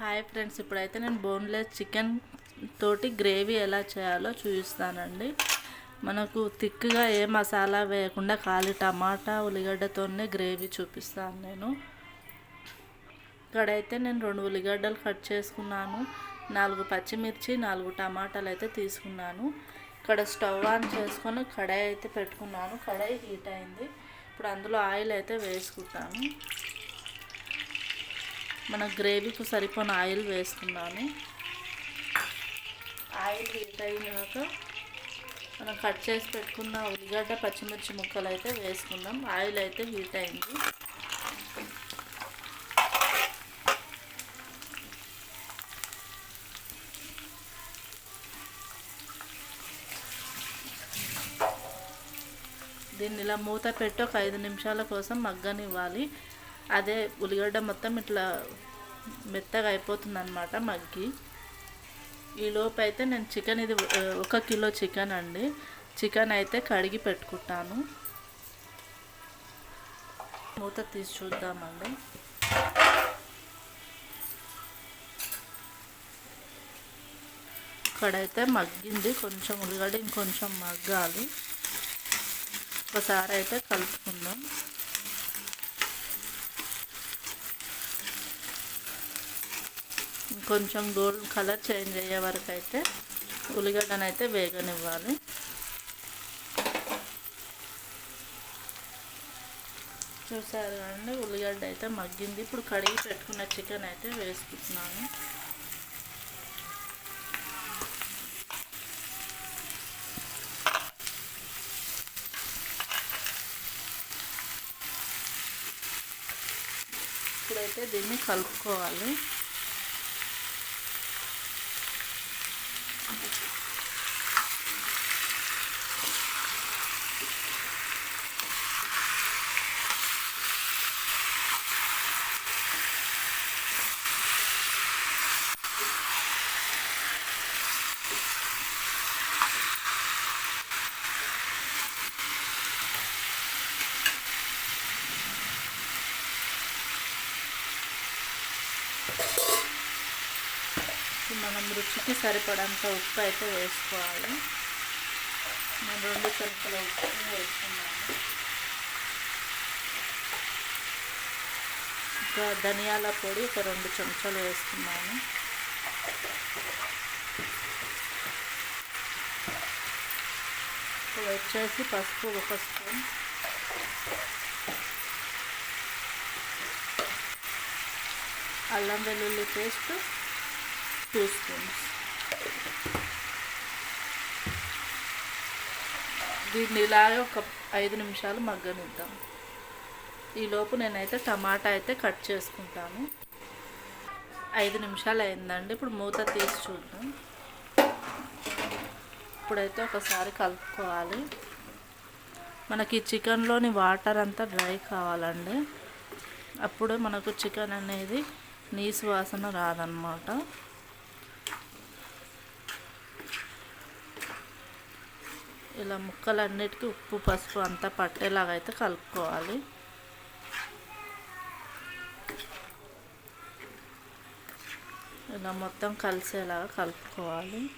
Hi friends ఇప్పుడైతే నేను boneless chicken తోటి గ్రేవీ ఎలా చేయాలో చూపిస్తానండి. మనకు థిక్గా ఏ మసాలా వేయకుండా ఖాళీ టమాటా ఉల్లిగడ్డతోనే గ్రేవీ చూపిస్తాను నేను. ఇక్కడైతే నేను రెండు ఉల్లిగడ్డలు కట్ చేసుకున్నాను నాలుగు పచ్చిమిర్చి నాలుగు టమాటాలు అయితే తీసుకున్నాను. ఇక్కడ స్టవ్ ఆన్ చేసుకొని కడాయి అయితే పెట్టుకున్నాను కడాయి హీట్ అయింది. ఇప్పుడు అందులో ఆయిల్ అయితే వేసుకుంటాను. మన గ్రేవీకి సరిపోయిన ఆయిల్ వేసుకున్నాను ఆయిల్ హీట్ అయినాక మనం కట్ చేసి పెట్టుకున్న ఉల్లిగడ్డ పచ్చిమిర్చి ముక్కలు అయితే వేసుకుందాం. ఆయిల్ అయితే హీట్ అయింది. దీన్ని ఇలా మూత పెట్టి ఒక ఐదు నిమిషాల కోసం మగ్గనివ్వాలి. అదే ఉల్లిగడ్డ మొత్తం ఇట్లా మెత్తగా అయిపోతుంది అనమాట మగ్గి. ఈలోపు అయితే నేను చికెన్ ఇది ఒక కిలో చికెన్ అండి. చికెన్ అయితే కడిగి పెట్టుకుంటాను. మూత తీసి చూద్దామండి. ఇక్కడైతే మగ్గింది. కొంచెం ఉల్లిగడ్డ ఇంకొంచెం మగ్గాలి. ఒకసారి అయితే కలుపుకుందాం. కొంచెం గోల్డ్ కలర్ చేంజ్ అయ్యే వరకు అయితే ఉల్లిగడ్డను అయితే వేగనివ్వాలి. చూసారు అండి ఉల్లిగడ్డ అయితే మగ్గింది. ఇప్పుడు కడిగి పెట్టుకున్న చికెన్ అయితే వేసుకుంటున్నాను. ఇప్పుడైతే దీన్ని కలుపుకోవాలి. ఇప్పుడు మనం రుచికి సరిపడంత ఉప్పు అయితే వేసుకోవాలి. నేను రెండు చెంచాల ఉప్పు వేసుకున్నాను. ఇంకా ధనియాల పొడి ఒక రెండు చెంచాలు వేసుకున్నాను. ఇప్పుడు వచ్చేసి పసుపు ఒక స్పూన్. అల్లం వెల్లుల్లి పేస్ట్ టూ స్పూన్స్ దీన్ని ఇలాగే ఒక ఐదు నిమిషాలు మగ్గనిద్దాం. ఈలోపు నేనైతే టమాటా అయితే కట్ చేసుకుంటాను. ఐదు నిమిషాలు అయిందండి. ఇప్పుడు మూత తీసి చూద్దాం. ఇప్పుడైతే ఒకసారి కలుపుకోవాలి. మనకి చికెన్లోని వాటర్ అంతా డ్రై కావాలండి. అప్పుడు మనకు చికెన్ అనేది నీసు వాసన రాదనమాట ఇలా ముక్కలన్నిటికీ ఉప్పు పసుపు అంతా పట్టేలాగా అయితే కలుపుకోవాలి. ఇలా మొత్తం కలిసేలాగా కలుపుకోవాలి.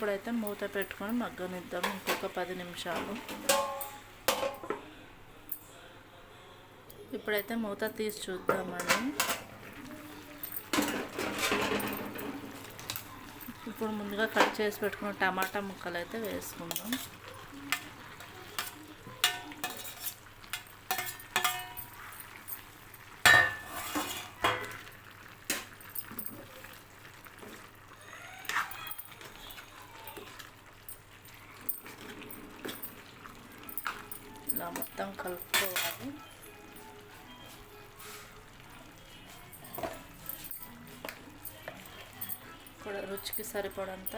ఇప్పుడైతే మూత పెట్టుకొని మగ్గనిద్దాం ఇంకొక పది నిమిషాలు. ఇప్పుడైతే మూత తీసి చూద్దామండి. ఇప్పుడు ముందుగా కట్ చేసి పెట్టుకున్న టమాటా ముక్కలు అయితే వేసుకుందాం ఇలా మొత్తం కలుపుకోవాలి కూడా రుచికి సరిపడంత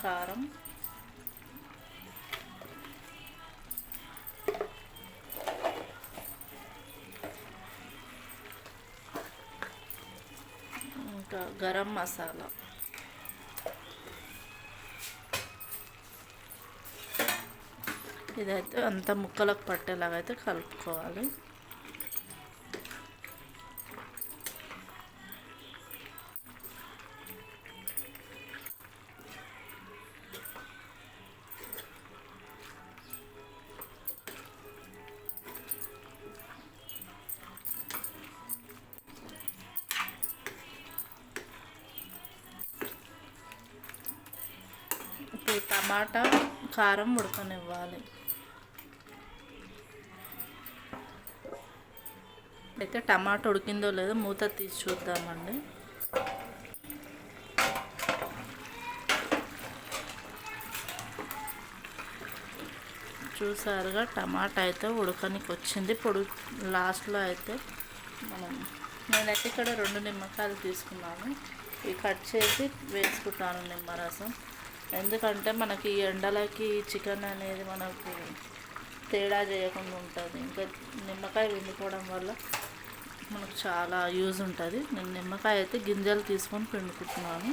కారం. ఇంకా గరం మసాలా. ఇదైతే అంత ముక్కలకు పట్టేలాగా అయితే కలుపుకోవాలి. ఇప్పుడు టమాటా కారం ఉడకనివ్వాలి. అయితే టమాటా ఉడికిందో లేదో మూత తీసి చూద్దామండి. చూసారుగా టమాటా అయితే ఉడకనికి వచ్చింది. ఇప్పుడు లాస్ట్లో అయితే మనం నేనైతే ఇక్కడ రెండు నిమ్మకాయలు తీసుకున్నాను. ఇవి కట్ చేసి వేసుకుంటాను నిమ్మరసం. ఎందుకంటే మనకి ఎండలకి చికెన్ అనేది మనకు తేడా చేయకుండా ఉంటుంది. ఇంకా నిమ్మకాయ విండుకోవడం వల్ల మనకు చాలా యూజ్ ఉంటుంది. నేను నిమ్మకాయ అయితే గింజలు తీసుకొని పిండుకుంటున్నాను.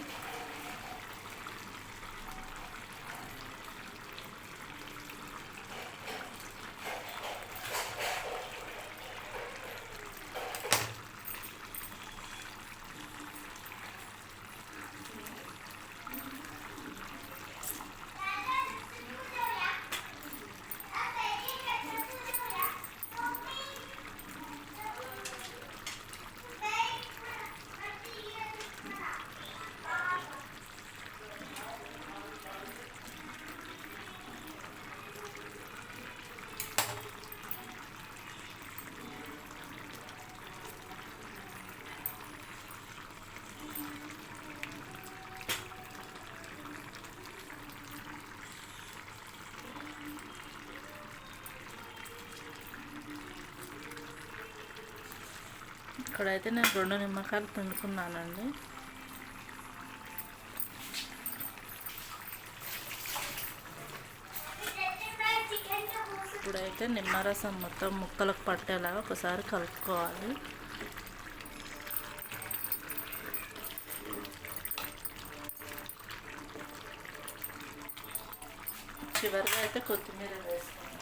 ఇక్కడైతే నేను రెండు నిమ్మకాయలు పిండుకున్నానండి. ఇప్పుడైతే నిమ్మరసం మొత్తం ముక్కలకు పట్టేలాగా ఒకసారి కలుపుకోవాలి. చివరిగా అయితే కొత్తిమీర వేసుకున్నాను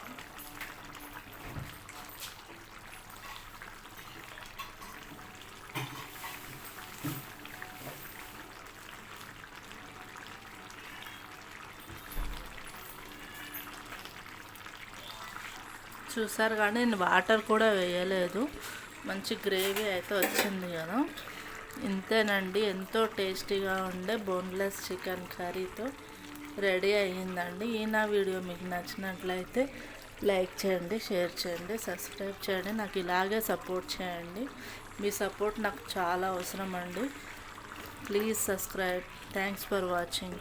చూసారు కానీ నేను వాటర్ కూడా వేయలేదు. మంచి గ్రేవీ అయితే వచ్చింది కదా. ఇంతేనండి ఎంతో టేస్టీగా ఉండే బోన్లెస్ చికెన్ కర్రీతో రెడీ అయ్యిందండి. ఈ నా వీడియో మీకు నచ్చినట్లయితే లైక్ చేయండి షేర్ చేయండి సబ్స్క్రైబ్ చేయండి నాకు ఇలాగే సపోర్ట్ చేయండి. మీ సపోర్ట్ నాకు చాలా అవసరం అండి. Please subscribe. Thanks for watching.